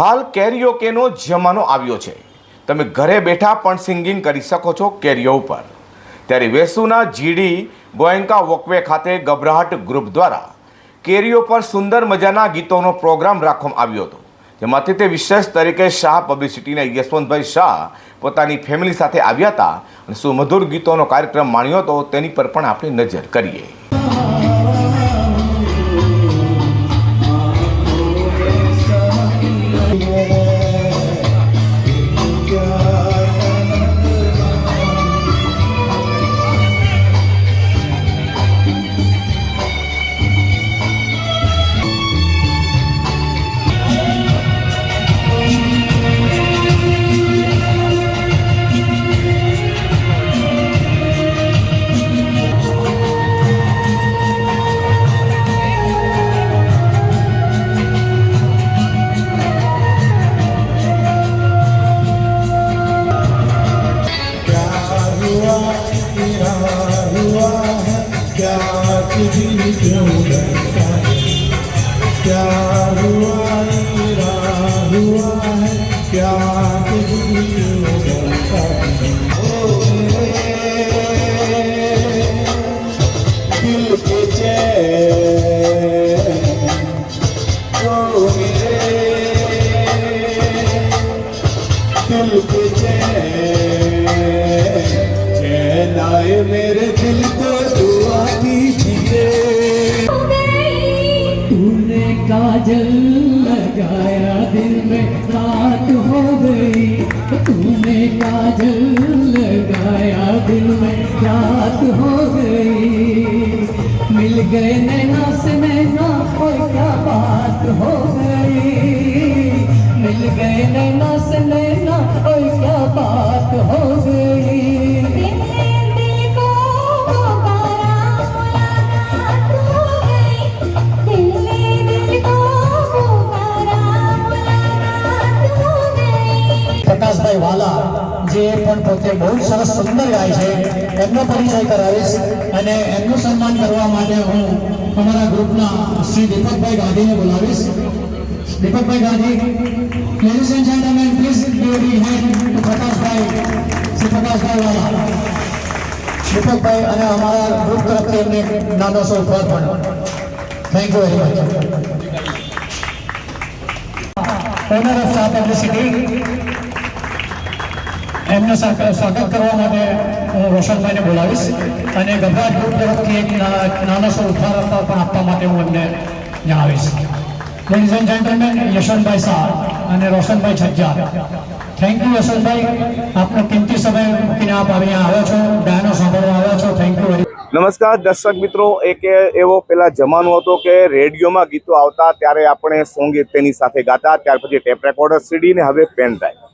હાલ કેરીઓકેનો જમાનો આવ્યો છે. તમે ઘરે બેઠા પણ સિંગિંગ કરી શકો છો કેરીઓ ઉપર. ત્યારે વેસુના જીડી ગોયંકા વોકવે ખાતે ગભરાહટ ગ્રુપ દ્વારા કેરીઓ પર સુંદર મજાના ગીતોનો પ્રોગ્રામ રાખવામાં આવ્યો હતો. જેમાંથી તે વિશેષ તરીકે શાહ પબ્લિસિટીના યશવંતભાઈ શાહ પોતાની ફેમિલી સાથે આવ્યા હતા અને સુમધુર ગીતોનો કાર્યક્રમ માણ્યો હતો તેની પર પણ આપણે નજર કરીએ. God, to be the काजल लगाया दिल में रात हो गई। तूने काजल लगाया दिल में रात हो गई। मिल गए नैना से नैना और क्या बात हो गई। मिल गए नैना से नैना પ્રકાશભાઈ વાલા, જે પણ પોતે બહુ સરસ સુંદર ગાય છે, એમનો પરિચય કરાવીશ અને એમનું સન્માન કરવા માટે હું અમારા ગ્રુપના શ્રી દીપકભાઈ ગાંધીને બોલાવીશ. Deepakbhai Gandhi ladies and gentlemen please give the hand to Prakashbhai, Shri Prakashbhai Vala. Deepakbhai અને અમારા ગ્રુપ તરફથી એમને નાનો સો ઉપહાર પણ. Thank you very much honour of Shah publicity એમનું સ્વા- સ્વાગત કરવા માટે હું રોશનભાઈને બોલાવીશ અને ગભરાટ ગ્રુપ તરફથી એક નાનો સો ઉપહાર પણ આપવા માટે હું એમને જણાવીશ ladies and gentlemen Yashwantbhai Shah અને રોશનભાઈ છજ્જા. Thank you Yashwantbhai. આપનો કિંમતી સમય મૂકીને આપ અહીંયા આવ્યો છો. ગાયનો સાંભળવા આવ્યા છો. થેન્ક યુ નમસ્કાર, દર્શક મિત્રો. એક એવો પેલા જમાનો હતો કે રેડિયોમાં ગીતો આવતા ત્યારે આપણે સોંગ તેની સાથે ગાતા, ત્યાર પછી ટેપ રેકોર્ડર સીડી ને હવે પેન ડ્રાઈવ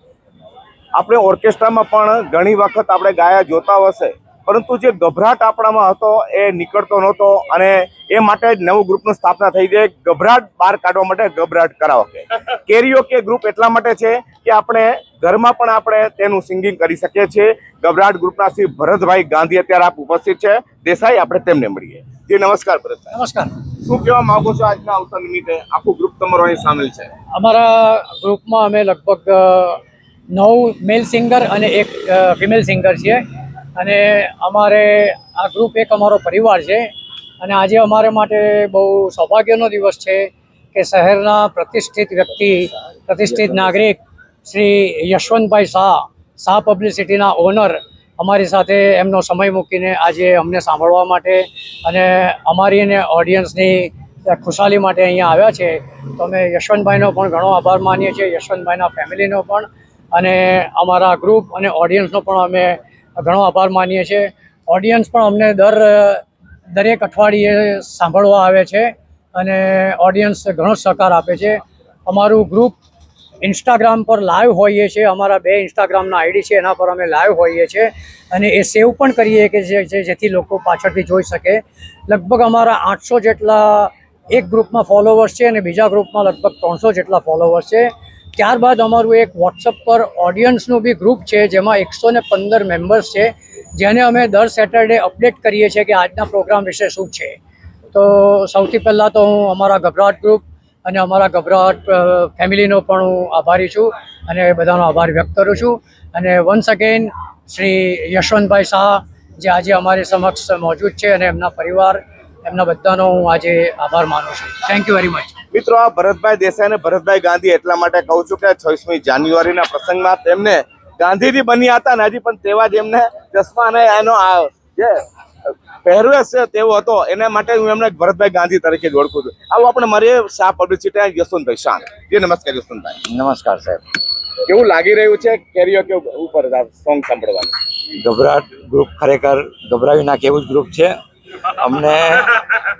આપણે ઓર્કેસ્ટ્રામાં પણ ઘણી વખત આપણે ગાયા જોતા હશે. પરંતુ જે ગભરાટ આપણામાં હતો એ નીકળતો નહોતો અને એ માટે જ નવું ગ્રુપનું સ્થાપના થઈ છે ગભરાટ બહાર કાઢવા માટે ગભરાટ કરાવો કેરીઓ કે ગ્રુપ એટલા માટે છે કે આપણે ઘરમાં પણ આપણે તેનું સિંગિંગ કરી શકીએ છીએ. ગભરાટ ગ્રુપના શ્રી ભરતભાઈ ગાંધી અત્યારે આપ ઉપસ્થિત છે. દેસાઈ આપણે તેમને મળીએ. જી નમસ્કાર ભરતભાઈ. નમસ્કાર. શું કહેવા માંગો છો આજના અવસર નિમિત્તે? આખું ગ્રુપ તમારો અહીં સામેલ છે. અમારા ગ્રુપમાં અમે લગભગ નવ મેલ સિંગર અને એક ફિમેલ સિંગર છે. અને અમારે આ ગ્રુપ એક અમારો પરિવાર છે. અને આજે અમારે માટે બહુ સૌભાગ્યનો દિવસ છે કે શહેરના પ્રતિષ્ઠિત વ્યક્તિ, પ્રતિષ્ઠિત નાગરિક શ્રી યશવંતભાઈ શાહ શાહ પબ્લિસિટીના ઓનર અમારી સાથે એમનો સમય મૂકીને આજે અમને સાંભળવા માટે અને અમારી અને ઓડિયન્સની ખુશાલી માટે અહીંયા આવ્યા છે. તો અમે યશવંતભાઈનો પણ ઘણો આભાર માનીએ છીએ, યશવંતભાઈના ફેમિલીનો પણ. અને અમારા ગ્રુપ અને ઓડિયન્સનો પણ અમે ઘણો આભાર માનીએ છીએ. ઓડિયન્સ પણ અમને દર, દરેક અઠવાડિયે સાંભળવા આવે છે અને ઓડિયન્સ ઘણો સહકાર આપે છે. અમારું ગ્રુપ ઇન્સ્ટાગ્રામ પર લાઈવ હોઈએ છીએ. અમારા બે ઇન્સ્ટાગ્રામના આઈડી છે, એના પર અમે લાઈવ હોઈએ છીએ. અને એ સેવ પણ કરીએ કે જે જેથી લોકો પાછળથી જોઈ શકે. લગભગ અમારા આઠસો જેટલા એક ગ્રુપમાં ફોલોવર્સ છે અને બીજા ગ્રુપમાં લગભગ ત્રણસો જેટલા ફોલોવર્સ છે. ત્યારબાદ અમારું એક વોટ્સઅપ પર ઓડિયન્સનું બી ગ્રુપ છે, જેમાં એકસો ને પંદર મેમ્બર્સ છે, જેને અમે દર સેટરડે અપડેટ કરીએ છીએ કે આજના પ્રોગ્રામ વિશે શું છે. તો સૌથી પહેલાં તો હું અમારા ગભરાટ ગ્રુપ અને અમારા ગભરાટ ફેમિલીનો પણ હું આભારી છું અને બધાનો આભાર વ્યક્ત કરું છું. અને વન્સ અગેન શ્રી યશવંતભાઈ શાહ, જે આજે અમારી સમક્ષ મોજૂદ છે અને એમના પરિવાર, એમના બધાનો હું આજે આભાર માનું છું. થેન્ક યુ વેરી મચ મિત્રો આ ભરતભાઈ દેસાઈ અને ભરતભાઈ ગાંધી એટલા માટે કહું છું કે છવ્વીસમી જાન્યુઆરીના પ્રસંગમાં તેમને ગાંધીજી બન્યા હતા ને હજી પણ તેવા જ એમને ચશ્મા અને એનો જે પહેરવેશ છે તેવો હતો. એના માટે હું એમને ભરતભાઈ ગાંધી તરીકે જ ઓળખું છું. આવું આપણે મારી શાહ પબ્લિસિટી યશવંતભાઈ શાહ. જે નમસ્કાર યશવંતભાઈ. નમસ્કાર સાહેબ. કેવું લાગી રહ્યું છે કેરીઓ કે ઉપર સોંગ સાંભળવાનું? ગભરાટ ગ્રુપ ખરેખર ગભરાવી નાખે એવું જ ગ્રુપ છે. અમને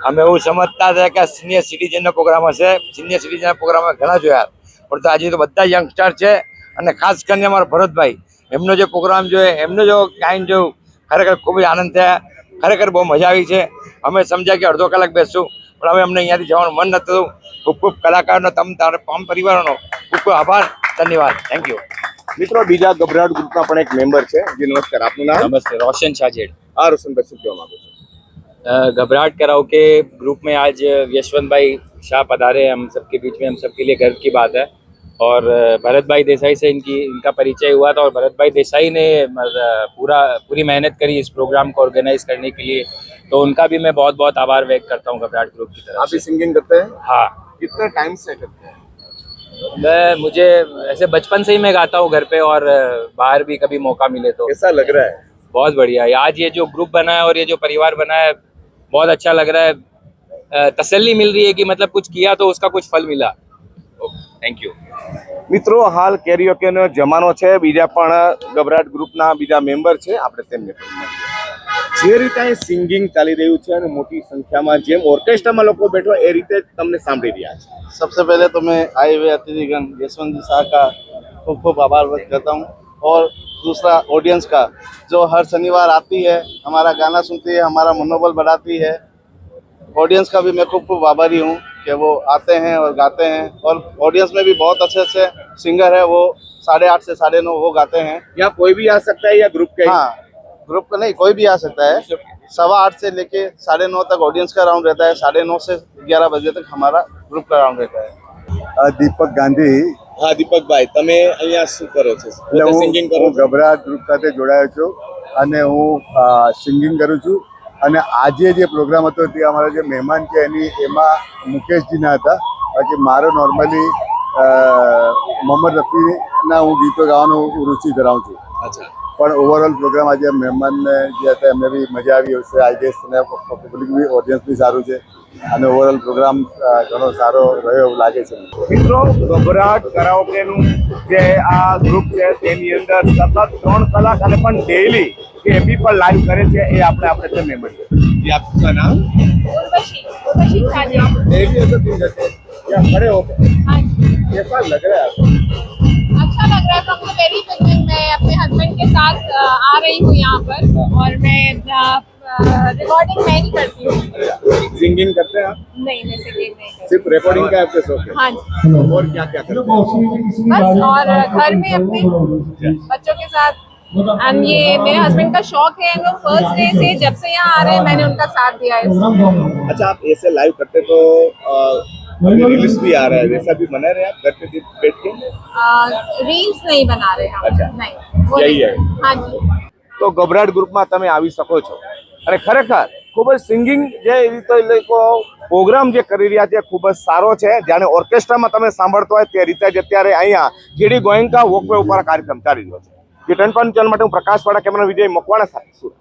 અમે એવું સમજતા હતા કે સિનિયર સિટીઝનનો પ્રોગ્રામ હશે. સિનિયર સિટીઝનના પ્રોગ્રામ ઘણા જોયા. પણ તો આજે તો બધા યંગસ્ટર છે અને ખાસ કરીને અમારા ભરતભાઈ. એમનો જે પ્રોગ્રામ જોયો એમનો જો કાઇન જોયું ખરેખર ખૂબ જ આનંદ થયા. ખરેખર બહુ મજા આવી છે. અમે સમજ્યા કે અડધો કલાક બેસશું. પણ હવે અમને અહીંયાથી જવાનું મન નતું ખૂબ ખૂબ કલાકારનો તમ તારે પામ પરિવારનો ખૂબ ખૂબ આભાર. ધન્યવાદ. થેન્ક યુ મિત્રો બીજા ગભરાટ ગ્રુપના પણ એક મેમ્બર છે. જે નમસ્કાર. આપનું નામ? નમસ્તે. રોશન શાહજેડ આ રોશનભાઈ શું કહેવા માંગુ છું? घबराहट कराओ के ग्रुप में आज यशवंत भाई शाह पधारे हैं हम सबके बीच में हम सबके लिए गर्व की बात है। और भरत भाई देसाई से इनकी इनका परिचय हुआ था और भरत भाई देसाई ने पूरा पूरी मेहनत करी इस प्रोग्राम को ऑर्गेनाइज करने के लिए। तो उनका भी मैं बहुत बहुत आभार व्यक्त करता हूँ घबराहट ग्रुप की तरफ़ आप भी सिंगिंग करते हैं? हाँ। कितने टाइम से करते हैं? मैं मुझे ऐसे बचपन से ही मैं गाता हूँ घर पे और बाहर भी कभी मौका मिले तो। ऐसा लग रहा है? बहुत बढ़िया आज ये जो ग्रुप बना है और ये जो परिवार बना है बहुत अच्छा लग रहा है अ, तसल्ली मिल रही है कि मतलब कुछ किया तो उसका कुछ फल मिला थैंक यू મિત્રો હાલ કેરીઓકેનો જમાનો છે બીજા પણ ગભરાટ ગ્રુપના બીજા મેમ્બર છે આપણે તેમને પણ મળીએ. જે રીતે અહીં સિંગિંગ ચાલી રહ્યું છે અને મોટી સંખ્યામાં જેમ ઓર્કેસ્ટ્રામાં લોકો બેઠો એ રીતે જ તમને સાંભળી રહ્યા છે सबसे पहले तो मैं आए हुए अतिथिगण यशवंत जी शाह का खूब खूब आभार व्यक्त करता हूँ और दूसरा ऑडियंस का जो हर शनिवार आती है हमारा गाना सुनती है हमारा मनोबल बढ़ाती है। ऑडियंस का भी मैं खूब खूब आभारी हूँ कि वो आते हैं और गाते हैं। और ऑडियंस में भी बहुत अच्छे अच्छे सिंगर है वो साढ़े आठ से साढ़े नौ वो गाते हैं। या कोई भी आ सकता है या ग्रुप के हाँ? ग्रुप का नहीं कोई भी आ सकता है। अच्छा। सवा आठ से लेके साढ़े नौ तक ऑडियंस का राउंड रहता है साढ़े नौ से ग्यारह बजे तक हमारा ग्रुप का राउंड रहता है। दीपक गांधी હા દીપકભાઈ તમે અહીંયા શું કરો છો? સિંગિંગ કરો હું ગભરાટ ગ્રુપ સાથે જોડાયો છું અને હું સિંગિંગ કરું છું. અને આજે જે પ્રોગ્રામ હતો તે અમારા જે મહેમાન છે એની એમાં મુકેશજીના હતા. બાકી મારો નોર્મલી મોહમ્મદ રફીના હું ગીતો ગાવાનું રુચિ ધરાવું છું. અચ્છા. પણ ઓવરઓલ પ્રોગ્રામ આજે મહેમાનને જે હતા એમને બી મજા આવી હશે આઈ ગેસ અને પબ્લિક બી ઓડિયન્સ બી સારું છે અને ઓવરઓલ પ્રોગ્રામ ઘણો સારો રહ્યો એવું લાગે છે મને. મિત્રો ગભરાટ કરાઓકેનું જે આ ગ્રુપ છે તેની અંદર સતત ત્રણ કલાક અને પણ ડેઈલી કે એબી પણ લાઈવ કરે છે એ આપણે આપણે તેમને મળીએ जी आपका नाम उर्वशी उर्वशी साजिद डेली ऐसे दिन रहते हैं या खड़े होकर हाँ जी कैसा लग रहा है आपको लग है फ्रॉम द वेरी बिगनिंग मैं अपने हस्बैंड के साथ आ रही हूँ यहाँ पर और मैं रिकॉर्डिंग मैं ही करती हूँ। सिंगिंग करते हैं आप? नहीं मैं सिंगिंग नहीं करती। सिर्फ़ रिकॉर्डिंग का आपके शौक है? हाँ जी। और क्या क्या करते हैं? बस और घर में अपने बच्चों के साथ एंड ये मेरे हस्बैंड का शौक है वो फ़र्स्ट डे से जब से यहाँ आ रहे हैं मैंने उनका साथ दिया है। अच्छा आप ऐसे लाइव करते तो रील्स भी आ रहा है वैसा भी बना रहे आप घर पे बैठ के रील्स नहीं बना रहे हम अच्छा। नहीं वो यही नहीं। है। हाँ जी તો ગભરાટ ગ્રુપમાં તમે આવી શકો છો અને ખરેખર ખૂબ જ સિંગિંગ જે એવી તો એ લોકો પ્રોગ્રામ જે કરી રહ્યા છે ખૂબ જ સારો છે જાણે ઓર્કેસ્ટ્રામાં તમે સાંભળતો હોય તે રીતે જ અત્યારે અહીંયા જીડી ગોયંકા વોકવે ઉપર આ કાર્યક્રમ ચાલી રહ્યો છે જે ટન ચેનલ માટે હું પ્રકાશવાળા કેમેરા વિજય મકવાણા સાથે સુરત